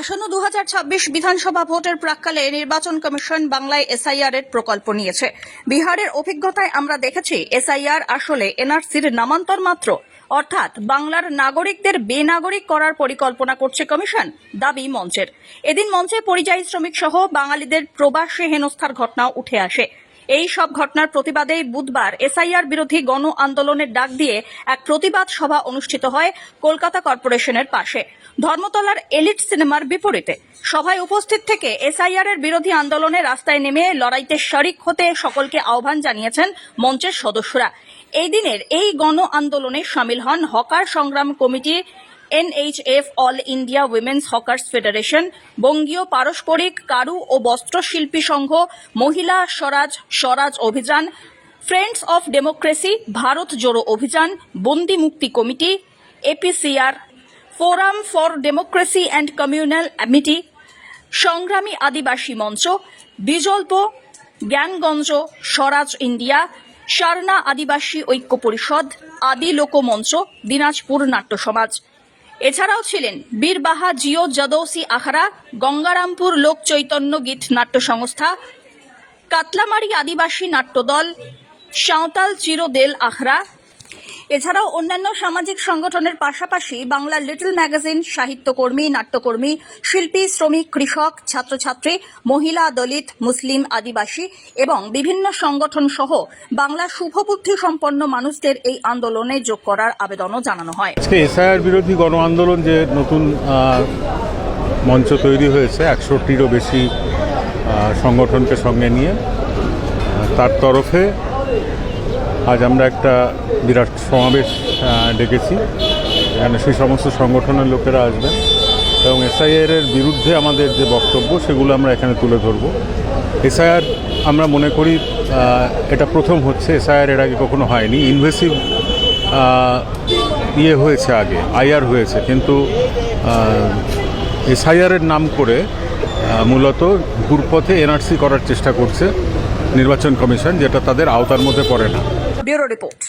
আসন্ন দুহাজার ছাব্বিশ বিধানসভা ভোটের প্রাককালে নির্বাচন কমিশন বাংলায় এসআইআর এর প্রকল্প নিয়েছে। বিহারের অভিজ্ঞতায় আমরা দেখেছি, এসআইআর আসলে এনআরসির নামান্তর মাত্র। অর্থাৎ বাংলার নাগরিকদের বেনাগরিক করার পরিকল্পনা করছে কমিশন, দাবি মঞ্চের। এদিন মঞ্চে পরিযায়ী শ্রমিক সহ বাঙালিদের প্রবাসী হেনস্থার ঘটনাও উঠে আসে। এই সব ঘটনার প্রতিবাদে বুধবার এসআইআর বিরোধী গণ আন্দোলনের ডাক দিয়ে এক প্রতিবাদ সভা অনুষ্ঠিত হয় কলকাতা কর্পোরেশনের পাশে। ধর্মতলার এলিট সিনেমার বিপরীতে। সভায় উপস্থিত থেকে এসআইআর এর বিরোধী আন্দোলনে রাস্তায় নেমে লড়াইতে শরিক হতে সকলকে আহ্বান জানিয়েছেন মঞ্চের সদস্যরা। এই দিনের এই গণ আন্দোলনে সামিল হন হকার সংগ্রাম committee NHF all India women's hawkers federation বঙ্গীয় পারস্পরিক কারু ও বস্ত্রশিল্পী সংঘ, Mahila Swaraj Swaraj Abhiyan, friends of democracy, Bharat জোড়ো অভিযান, বন্দি মুক্তি committee APCR forum for democracy and communal amity, সংগ্রামী আদিবাসী মঞ্চ, বিজল্প, জ্ঞানগঞ্জ, স্বরাজ ইন্ডিয়া, সারনা আদিবাসী ঐক্য পরিষদ, আদি লোকমঞ্চ, দিনাজপুর নাট্য সমাজ। এছাড়াও ছিলেন বীরবাহা জিও, যদৌসি, আখড়া, গঙ্গারামপুর লোক চৈতন্য গীত নাট্য সংস্থা কাতলামারি আদিবাসী নাট্যদল, সাঁওতাল চিরদেল আখড়া এছাড়াও অন্যান্য সামাজিক সংগঠনের পাশাপাশি বাংলা লিটল ম্যাগাজিন, সাহিত্যকর্মী, নাট্যকর্মী, শিল্পী, শ্রমিক, কৃষক, ছাত্রছাত্রী, মহিলা, দলিত, মুসলিম, আদিবাসী এবং বিভিন্ন সংগঠন সহ বাংলা শুভবুদ্ধি সম্পন্ন মানুষদের এই আন্দোলনে যোগ করার আবেদনও জানানো হয়। এসআইআর বিরোধী গণ আন্দোলন যে নতুন মঞ্চ তৈরি হয়েছে একশোটিরও বেশি সংগঠনকে সঙ্গে নিয়ে তার তরফে আজ আমরা একটা বিরাট সমাবেশ ডেকেছি। এখানে সেই সমস্ত সংগঠনের লোকেরা আসবেন এবং এসআইআর এর বিরুদ্ধে আমাদের যে বক্তব্য, সেগুলো আমরা এখানে তুলে ধরব। এসআইআর আমরা মনে করি এটা প্রথম হচ্ছে। এসআইআর এর আগে কখনো হয়নি। ইনভেসিভ ইয়ে হয়েছে আগে আইআর হয়েছে। কিন্তু এসআইআরের নাম করে মূলত ঘুরপথে এনআরসি করার চেষ্টা করছে নির্বাচন কমিশন, যেটা তাদের আওতার মধ্যে পড়ে না। Bureau report